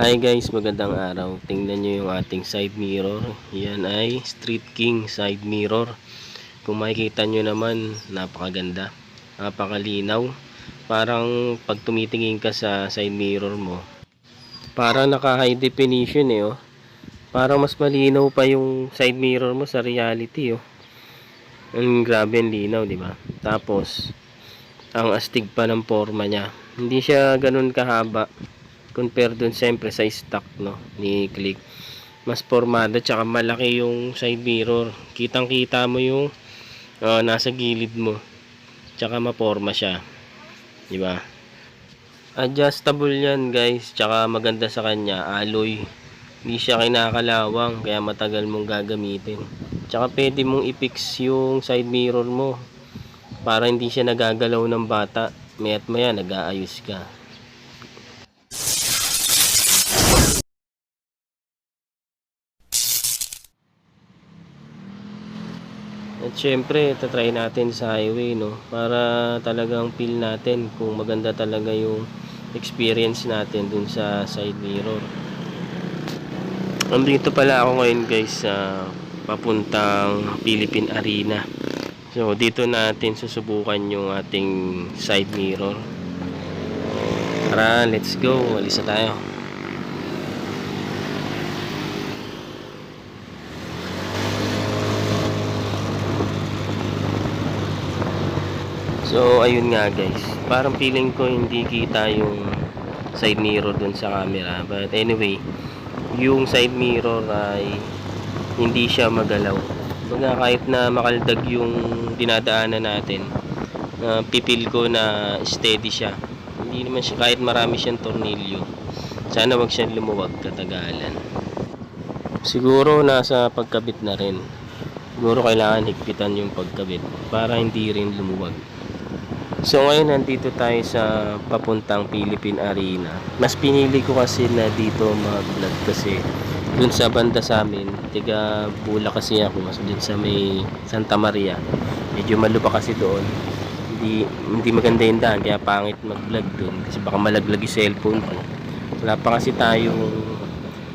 Hi guys, magandang araw. Tingnan nyo yung ating side mirror. Yan ay Street King side mirror. Kung makikita nyo naman, napakaganda. Napakalinaw. Parang pag tumitingin ka sa side mirror mo, parang naka high definition eh oh. Parang mas malinaw pa yung side mirror mo sa reality oh. Ang grabe ang linaw, di ba? Tapos, ang astig pa ng forma niya. Hindi siya ganun kahaba compare dun siyempre sa stock no ni Click. Mas formado tsaka malaki yung side mirror. Kitang kita mo yung uh, nasa gilid mo. Tsaka maporma siya. Di ba? Adjustable yan guys. Tsaka maganda sa kanya alloy. Hindi siya kinakalawang kaya matagal mong gagamitin. Tsaka pwede mong i-fix yung side mirror mo para hindi siya nagagalaw ng bata. Maya't maya nag-aayos ka At syempre, tatry natin sa highway, no? Para talagang feel natin kung maganda talaga yung experience natin dun sa side mirror. Andito pala ako ngayon guys sa papuntang Philippine Arena. So, dito natin susubukan yung ating side mirror. Tara, let's go. Alis na tayo. So, ayun nga guys. Parang feeling ko hindi kita yung side mirror dun sa camera. But anyway, yung side mirror ay hindi siya magalaw. Baga kahit na makaldag yung dinadaanan natin, uh, pipil ko na steady siya. Hindi naman siya, kahit marami siyang tornilyo. Sana wag siyang lumuwag katagalan. Siguro nasa pagkabit na rin. Siguro kailangan higpitan yung pagkabit para hindi rin lumuwag. So ngayon nandito tayo sa papuntang Philippine Arena. Mas pinili ko kasi na dito mag-vlog kasi dun sa banda sa amin, tiga Bula kasi ako, mas dun sa may Santa Maria. Medyo malupa kasi doon. Hindi, hindi maganda yung daan, kaya pangit mag-vlog dun kasi baka malaglag yung cellphone ko. Wala pa kasi tayong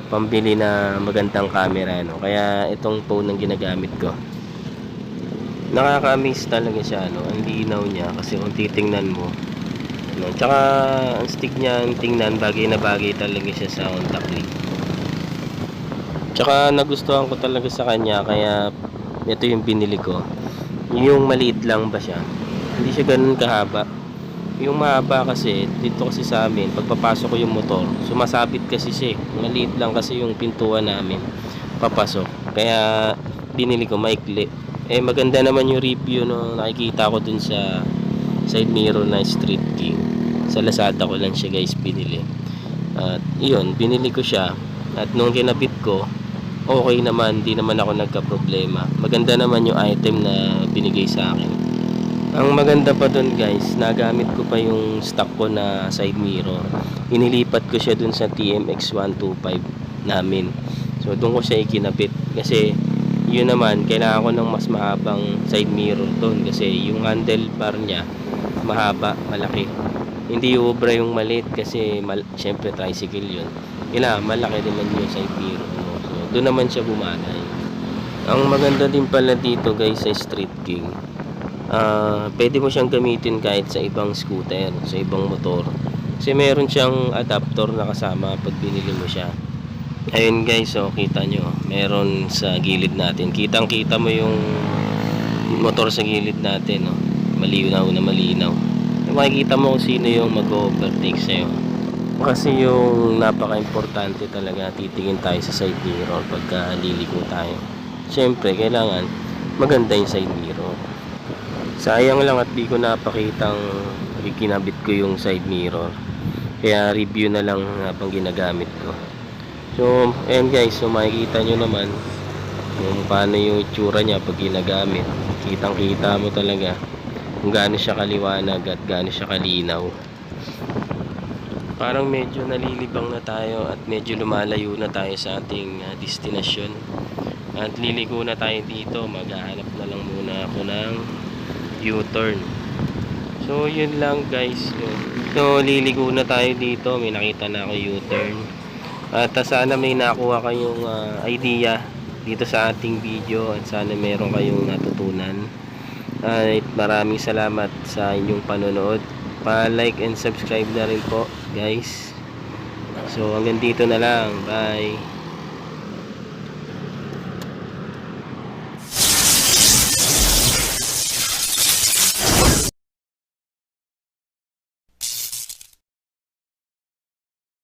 pambili na magandang camera, no? Kaya itong phone ang ginagamit ko nakaka-amaze talaga siya no? Ang linaw niya kasi kung titingnan mo no? Tsaka ang stick niya ang tingnan bagay na bagay talaga siya sa contact clip tsaka nagustuhan ko talaga sa kanya kaya ito yung binili ko. Yung maliit lang ba siya? Hindi siya ganun kahaba. Yung mahaba kasi dito kasi sa amin pagpapasok ko yung motor sumasabit kasi siya eh. maliit lang kasi yung pintuan namin papasok. Kaya binili ko maikli eh maganda naman yung review no? Nakikita ko dun sa side mirror na Street King. Sa Lazada ko lang siya guys binili. At yun binili ko siya. At nung kinabit ko okay naman di naman ako nagka problema maganda naman yung item na binigay sa akin. Ang maganda pa dun guys nagamit ko pa yung stock ko na side mirror. Inilipat ko siya dun sa TMX 125 namin. So doon ko siya ikinabit. Kasi yun naman kailangan ko ng mas mahabang side mirror doon kasi yung handlebar niya mahaba, malaki. Hindi ubra yung maliit kasi mal syempre tricycle yun. Kailangan malaki naman yung side mirror mo. So doon naman siya bumagay ang maganda din pala dito guys sa Street King uh, pwede mo siyang gamitin kahit sa ibang scooter sa ibang motor. Kasi meron siyang adapter na kasama pag binili mo siya ayun guys so kita nyo meron sa gilid natin. Kitang kita mo yung motor sa gilid natin no? malinaw na malinaw. Makikita mo kung sino yung mag-overtake sa'yo. Kasi yung napaka importante talaga titingin tayo sa side mirror pagka liliko tayo. Syempre kailangan maganda yung side mirror. Sayang lang at di ko napakitang ikinabit ko yung side mirror. Kaya review na lang habang ginagamit ko So, ayan guys, so makikita nyo naman kung paano yung itsura niya pag ginagamit. Kitang kita mo talaga kung gaano siya kaliwanag at gaano siya kalinaw. Parang medyo nalilibang na tayo at medyo lumalayo na tayo sa ating uh, destinasyon. At liliko na tayo dito, maghahanap na lang muna ako ng U-turn. So, yun lang guys. So, liliko na tayo dito, may nakita na ako U-turn At ah, sana may nakuha kayong ah, idea dito sa ating video at sana meron kayong natutunan. At maraming salamat sa inyong panonood. Pa-like and subscribe na rin po, guys. So hanggang dito na lang. Bye.